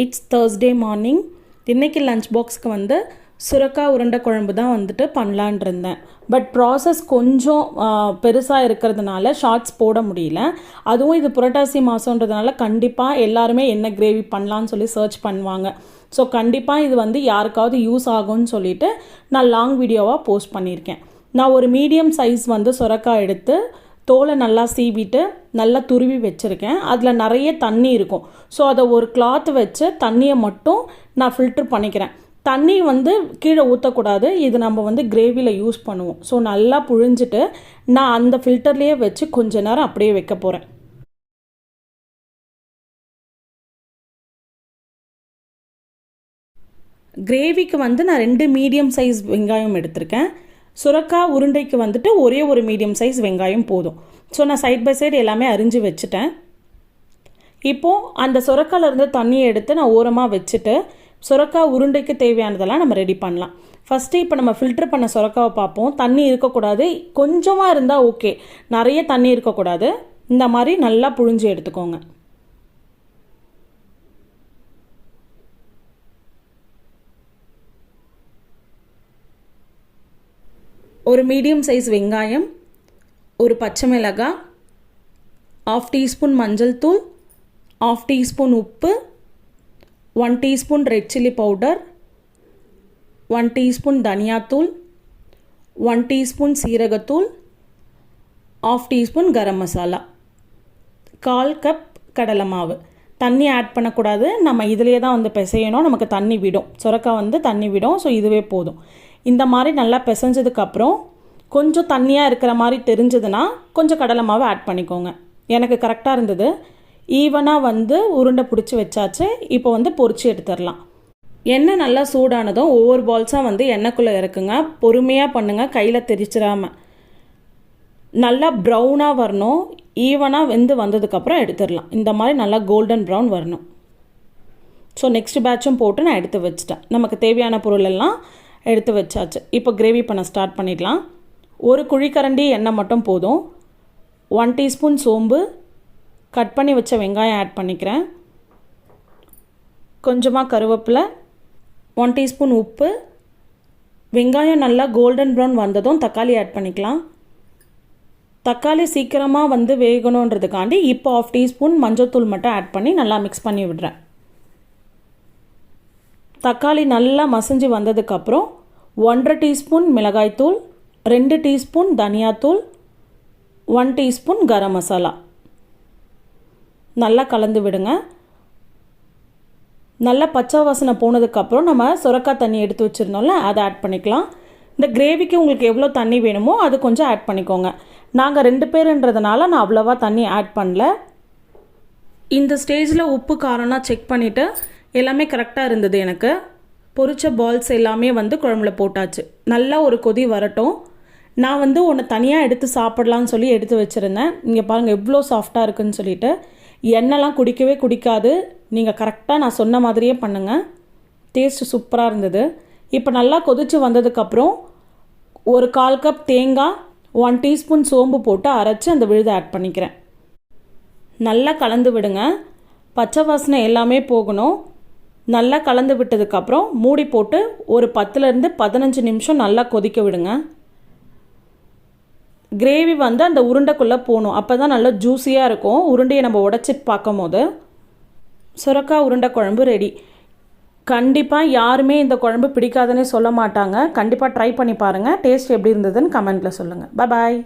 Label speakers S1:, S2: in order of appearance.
S1: It's Thursday morning இன்றைக்கி lunch பாக்ஸ்க்கு வந்து சுரக்காய் உருண்டை குழம்பு தான் வந்துட்டு பண்ணலான் இருந்தேன். பட் ப்ராசஸ் கொஞ்சம் பெருசாக இருக்கிறதுனால ஷார்ட்ஸ் போட முடியல. அதுவும் இது புரட்டாசி மாதன்றதுனால கண்டிப்பாக எல்லாருமே என்ன கிரேவி பண்ணலான்னு சொல்லி சர்ச் பண்ணுவாங்க. ஸோ கண்டிப்பாக இது வந்து யாருக்காவது யூஸ் ஆகும்னு சொல்லிட்டு நான் லாங் வீடியோவாக போஸ்ட் பண்ணியிருக்கேன். நான் ஒரு மீடியம் சைஸ் வந்து சுரக்காய் எடுத்து தோலை நல்லா சீவிட்டு நல்லா துருவி வச்சுருக்கேன். அதில் நிறைய தண்ணி இருக்கும். ஸோ அதை ஒரு கிளாத் வச்சு தண்ணியை மட்டும் நான் ஃபில்ட்ரு பண்ணிக்கிறேன். தண்ணி வந்து கீழே ஊற்றக்கூடாது இது நம்ம வந்து கிரேவியில் யூஸ் பண்ணுவோம். ஸோ நல்லா புழிஞ்சிட்டு நான் அந்த ஃபில்டர்லேயே வச்சு கொஞ்ச நேரம் அப்படியே வைக்க போகிறேன் கிரேவிக்கு வந்து நான் ரெண்டு மீடியம் சைஸ் வெங்காயம் எடுத்திருக்கேன். சுரக்கா உருண்டைக்கு வந்துட்டு ஒரே ஒரு மீடியம் சைஸ் வெங்காயம் போதும். ஸோ நான் சைட் பை சைடு எல்லாமே அரிஞ்சு வச்சுட்டேன். இப்போது அந்த சுரக்காலேருந்து தண்ணியை எடுத்து நான் ஓரமாக வச்சுட்டு சுரக்கா உருண்டைக்கு தேவையானதெல்லாம் நம்ம ரெடி பண்ணலாம். ஃபஸ்ட்டு இப்போ நம்ம ஃபில்டர் பண்ண சுரக்காவை பார்ப்போம். தண்ணி இருக்கக்கூடாது. கொஞ்சமாக இருந்தால் ஓகே நிறைய தண்ணி இருக்கக்கூடாது. இந்த மாதிரி நல்லா புழிஞ்சு எடுத்துக்கோங்க. ஒரு மீடியம் சைஸ் வெங்காயம் ஒரு பச்சை மிளகாய் ஆஃப் டீஸ்பூன் மஞ்சள் தூள் ஆஃப் டீஸ்பூன் உப்பு one teaspoon red chilli powder one teaspoon தனியாத்தூள் ஒன் டீஸ்பூன் சீரகத்தூள் ஆஃப் டீஸ்பூன் கரம் மசாலா கால் கப் கடலை மாவு. தண்ணி ஆட் பண்ணக்கூடாது. நம்ம இதிலே தான் வந்து பிசையணும். நமக்கு தண்ணி விடும். சுரக்காய் வந்து தண்ணி விடும். ஸோ இதுவே போதும். இந்த மாதிரி நல்லா பிசைஞ்சதுக்கப்புறம் கொஞ்சம் தண்ணியாக இருக்கிற மாதிரி தெரிஞ்சதுன்னா கொஞ்சம் கடலை மாவு ஆட் பண்ணிக்கோங்க. எனக்கு கரெக்டாக இருந்தது. ஈவனாக வந்து உருண்டை பிடிச்சி வச்சாச்சு. இப்போ வந்து பொறிச்சு எடுத்துடலாம். எண்ணெய் நல்லா சூடானதும் ஒவ்வொரு பால்ஸாக வந்து எண்ணெய்க்குள்ளே இறக்குங்க. பொறுமையாக பண்ணுங்கள் கையில் தெரிச்சிடாமல் நல்லா ப்ரௌனாக வரணும். ஈவனாக வெந்து வந்ததுக்கப்புறம் எடுத்துடலாம். இந்த மாதிரி நல்லா கோல்டன் ப்ரௌன் வரணும். ஸோ நெக்ஸ்ட் பேட்சும் போட்டு நான் எடுத்து வச்சிட்டேன். நமக்கு தேவையான பொருள் எல்லாம் எடுத்து வச்சாச்சு. இப்போ கிரேவி பண்ண ஸ்டார்ட் பண்ணிடலாம். ஒரு குழிக்கரண்டி எண்ணெய் மட்டும் போதும். ஒன் டீஸ்பூன் சோம்பு. கட் பண்ணி வச்ச வெங்காயம் ஆட் பண்ணிக்கிறேன். கொஞ்சமாக கருவேப்பிலை. ஒன் டீஸ்பூன் உப்பு. வெங்காயம் நல்லா கோல்டன் ப்ரௌன் வந்ததும் தக்காளி ஆட் பண்ணிக்கலாம். தக்காளி சீக்கிரமாக வந்து வேகணுன்றதுக்காண்டி இப்போ ஆஃப் டீஸ்பூன் மஞ்சள் தூள் மட்டும் ஆட் பண்ணி நல்லா மிக்ஸ் பண்ணி விடுறேன். தக்காளி நல்லா மசிஞ்சு வந்ததுக்கப்புறம் ஒன்றரை டீஸ்பூன் மிளகாய்த்தூள் ரெண்டு டீஸ்பூன் தனியாத்தூள் ஒன் டீஸ்பூன் கரம் மசாலா. நல்லா கலந்து விடுங்க. நல்லா பச்சை வாசனை போனதுக்கப்புறம் நம்ம சுரக்காய் தண்ணி எடுத்து வச்சுருந்தோம்ல அதை ஆட் பண்ணிக்கலாம். இந்த கிரேவிக்கு உங்களுக்கு எவ்வளோ தண்ணி வேணுமோ அது கொஞ்சம் ஆட் பண்ணிக்கோங்க. நாங்கள் ரெண்டு பேருன்றதுனால நான் அவ்வளோவா தண்ணி ஆட் பண்ணல. இந்த ஸ்டேஜில் உப்பு காரம்லாம் செக் பண்ணிவிட்டு எல்லாமே கரெக்டாக இருந்தது எனக்கு. பொரிச்ச பால்ஸ் எல்லாமே வந்து குழம்புல போட்டாச்சு. நல்லா ஒரு கொதி வரட்டும். நான் வந்து ஒன்று தனியாக எடுத்து சாப்பிட்லான்னு சொல்லி எடுத்து வச்சுருந்தேன். இங்கே பாருங்கள் எவ்வளோ சாஃப்டாக இருக்குன்னு சொல்லிட்டு. எண்ணெய்லாம் குடிக்கவே குடிக்காது. நீங்கள் கரெக்டாக நான் சொன்ன மாதிரியே பண்ணுங்கள் டேஸ்ட்டு சூப்பராக இருந்தது. இப்போ நல்லா கொதித்து வந்ததுக்கப்புறம் ஒரு கால் கப் தேங்காய் ஒன் டீஸ்பூன் சோம்பு போட்டு அரைச்சி அந்த விழுதை ஆட் பண்ணிக்கிறேன். நல்லா கலந்து விடுங்க. பச்சை வாசனை எல்லாமே போகணும். நல்லா கலந்து விட்டதுக்கப்புறம் மூடி போட்டு ஒரு பத்துலேருந்து பதினஞ்சு நிமிஷம் நல்லா கொதிக்க விடுங்க. கிரேவி வந்து அந்த உருண்டைக்குள்ளே போகணும் அப்போ தான் நல்லா ஜூஸியாக இருக்கும். உருண்டையை நம்ம உடச்சி பார்க்கும் போது சுரக்காய் உருண்டை குழம்பு ரெடி கண்டிப்பாக யாருமே இந்த குழம்பு பிடிக்காதுன்னே சொல்ல மாட்டாங்க. கண்டிப்பாக ட்ரை பண்ணி பாருங்கள் டேஸ்ட் எப்படி இருந்ததுன்னு கமெண்ட்டில் சொல்லுங்கள் பாய்